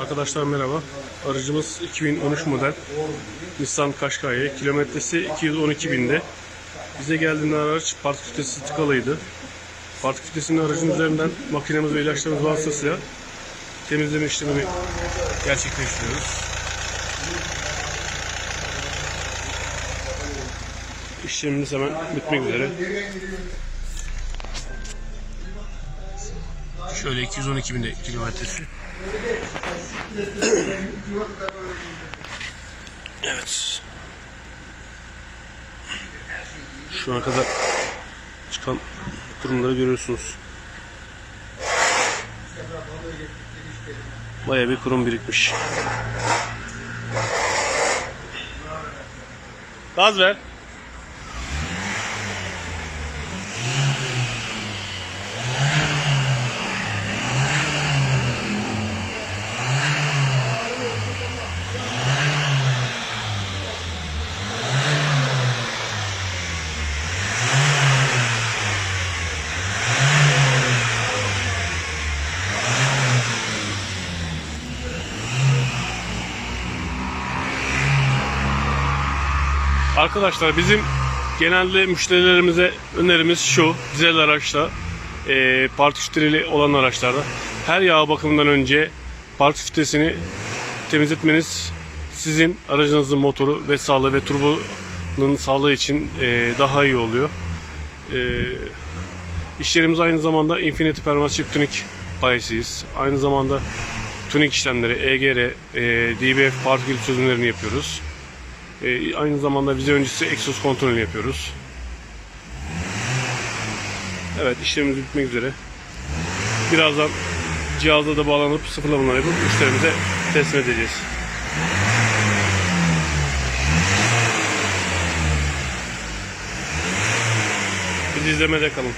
Arkadaşlar merhaba. Aracımız 2013 model Nissan Qashqai. Kilometresi 212 binde. Bize geldiğinde araç part kütlesi tıkalıydı. Part kütlesini aracın üzerinden makinemiz ve ilaçlarımız vasıtasıyla temizleme işlemini gerçekleştiriyoruz. İşlemimiz hemen bitmek üzere. Şöyle 212 binde kilometresi. Evet. Şu ana kadar çıkan durumları görüyorsunuz. Baya bir kurum birikmiş. Gaz ver. Arkadaşlar bizim genelde müşterilerimize önerimiz şu dizel araçta e, parti filtreli olan araçlarda her yağ bakımından önce parti filtresini temizletmeniz sizin aracınızın motoru ve sağlığı ve turbonun sağlığı için e, daha iyi oluyor. E, işlerimiz aynı zamanda Infinity Performance Chip Tuning bayisiyiz. Aynı zamanda tuning işlemleri, EGR, e, DBF partikül çözümlerini yapıyoruz. E, aynı zamanda vize öncesi egzoz kontrolünü yapıyoruz. Evet işlemimiz bitmek üzere. Birazdan cihazla da bağlanıp sıfırlamalar yapıp müşterimize teslim edeceğiz. Biz izlemede kalın.